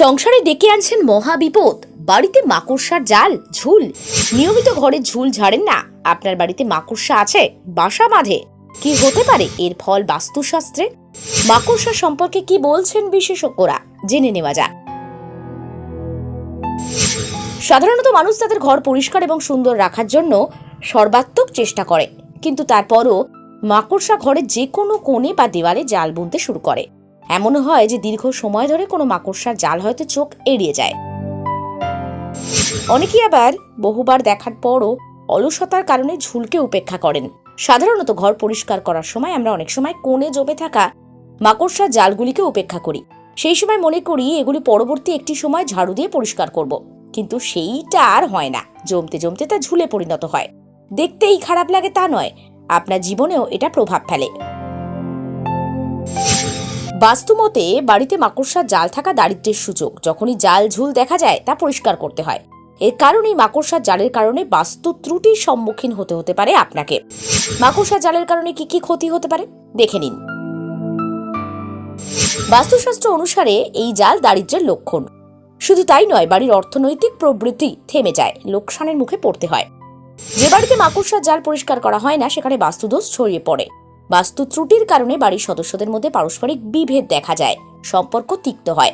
সংসারে ডেকে আনছেন মহাবিপদ বাড়িতে মাকড়সার জাল, ঝুল। নিয়মিত ঘরে ঝুল ঝাড়েন না। আপনার বাড়িতে মাকড়সা আছে, বাসা বাঁধে। কি হতে পারে এর ফল বাস্তুশাস্ত্রে? মাকড়সা সম্পর্কে কি বলছেন বিশেষজ্ঞরা? জেনে নেওয়া যাক। সাধারণত মানুষ তাদের ঘর পরিষ্কার এবং সুন্দর রাখার জন্য সর্বাত্মক চেষ্টা করে। কিন্তু তারপরও মাকড়সা ঘরের যে কোনো কোণে বা দেওয়ালে জাল বুনতে শুরু করে। এমনও হয় যে দীর্ঘ সময় ধরে কোনো মাকড়সার জাল হয়তো চোখ এড়িয়ে যায়। অনেকেই আবার বহুবার দেখার পরও অলসতার কারণে ঝুলকে উপেক্ষা করেন। সাধারণত ঘর পরিষ্কার করার সময় আমরা অনেক সময় কোণে জমে থাকা মাকড়সার জালগুলিকে উপেক্ষা করি। সেই সময় মনে করি এগুলি পরবর্তী একটি সময় ঝাড়ু দিয়ে পরিষ্কার করব, কিন্তু সেইটা আর হয় না। জমতে জমতে তা ঝুলে পরিণত হয়। দেখতেই খারাপ লাগে তা নয়, আপনার জীবনেও এটা প্রভাব ফেলে। বাস্তুমতে বাড়িতে মাকড়সার জাল থাকা দারিদ্রের সুযোগ। যখনই জাল ঝুল দেখা যায়, তা পরিষ্কার করতে হয়। এর কারণেই মাকড়সার জালের কারণে বাস্তু ত্রুটির সম্মুখীন হতে হতে পারে আপনাকে। মাকড়সার জালের কারণে কি কি ক্ষতি হতে পারে? দেখে নিন। বাস্তুশাস্ত্র অনুসারে এই জাল দারিদ্র্যের লক্ষণ। শুধু তাই নয়, বাড়ির অর্থনৈতিক প্রবৃত্তি থেমে যায়, লোকসানের মুখে পড়তে হয়। যে বাড়িতে মাকড়সার জাল পরিষ্কার করা হয় না, সেখানে বাস্তুদোষ ছড়িয়ে পড়ে। বাস্তু ত্রুটির কারণে বাড়ির সদস্যদের মধ্যে পারস্পরিক বিভেদ দেখা যায়, সম্পর্ক তিক্ত হয়।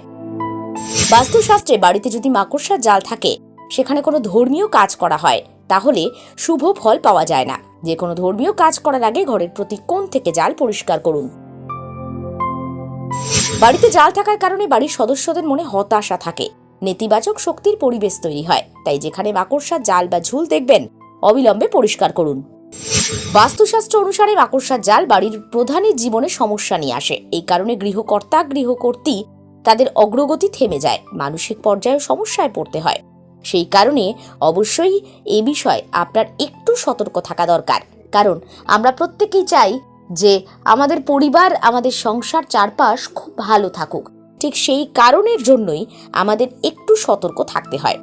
বাস্তুশাস্ত্রে বাড়িতে যদি মাকড়সার জাল থাকে, সেখানে কোনো ধর্মীয় কাজ করা হয়, তাহলে শুভ ফল পাওয়া যায় না। যে কোনো ধর্মীয় কাজ করার আগে ঘরের প্রতি কোণ থেকে জাল পরিষ্কার করুন। বাড়িতে জাল থাকার কারণে বাড়ির সদস্যদের মনে হতাশা থাকে। নেতিবাচক শক্তির পরিবেশ তৈরি হয়, তাই যেখানে মাকড়সার জাল বা ঝুল দেখবেন, অবিলম্বে পরিষ্কার করুন। বাস্তুশাস্ত্র অনুসারে মাকড়সার জাল বাড়ির প্রধানের জীবনে সমস্যা নিয়ে আসে। এই কারণে গৃহকর্তা গৃহকর্ত্রী তাদের অগ্রগতি থেমে যায়, মানসিক পর্যায়ে সমস্যায় পড়তে হয়। সেই কারণে অবশ্যই এ বিষয়ে আপনার একটু সতর্ক থাকা দরকার। কারণ আমরা প্রত্যেকেই চাই যে আমাদের পরিবার, আমাদের সংসার চারপাশ খুব ভালো থাকুক। ঠিক সেই কারণের জন্যই আমাদের একটু সতর্ক থাকতে হয়।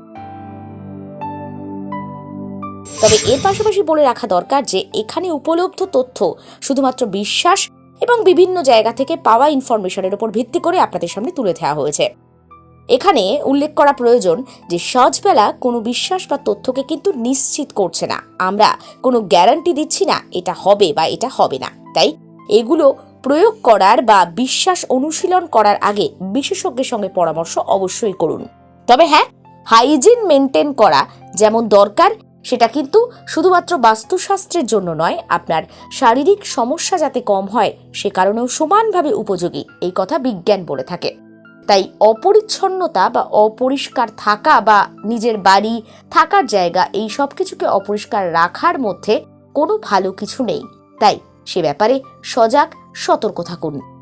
তবে এর পাশাপাশি বলে রাখা দরকার যে, এখানে উপলব্ধ তথ্য শুধুমাত্র বিশ্বাস এবং বিভিন্ন জায়গা থেকে পাওয়া ইনফরমেশনের উপর ভিত্তি করে আপনাদের সামনে তুলে দেওয়া হয়েছে। এখানে উল্লেখ করা প্রয়োজন যে, সজবেলা কোনো বিশ্বাস বা তথ্যকে কিন্তু নিশ্চিত করছে না। আমরা কোনো গ্যারান্টি দিচ্ছি না এটা হবে বা এটা হবে না। তাই এগুলো প্রয়োগ করার বা বিশ্বাস অনুশীলন করার আগে বিশেষজ্ঞের সঙ্গে পরামর্শ অবশ্যই করুন। তবে হ্যাঁ হাইজিন মেনটেন করা যেমন দরকার সেটা কিন্তু শুধুমাত্র বাস্তুশাস্ত্রের জন্য নয়, আপনার শারীরিক সমস্যা যাতে কম হয় সে কারণেও সমানভাবে উপযোগী, এই কথা বিজ্ঞান বলে থাকে। তাই অপরিচ্ছন্নতা বা অপরিষ্কার থাকা বা নিজের বাড়ি, থাকার জায়গা, এই সব কিছুকে অপরিষ্কার রাখার মধ্যে কোনো ভালো কিছু নেই। তাই সে ব্যাপারে সজাগ, সতর্ক থাকুন।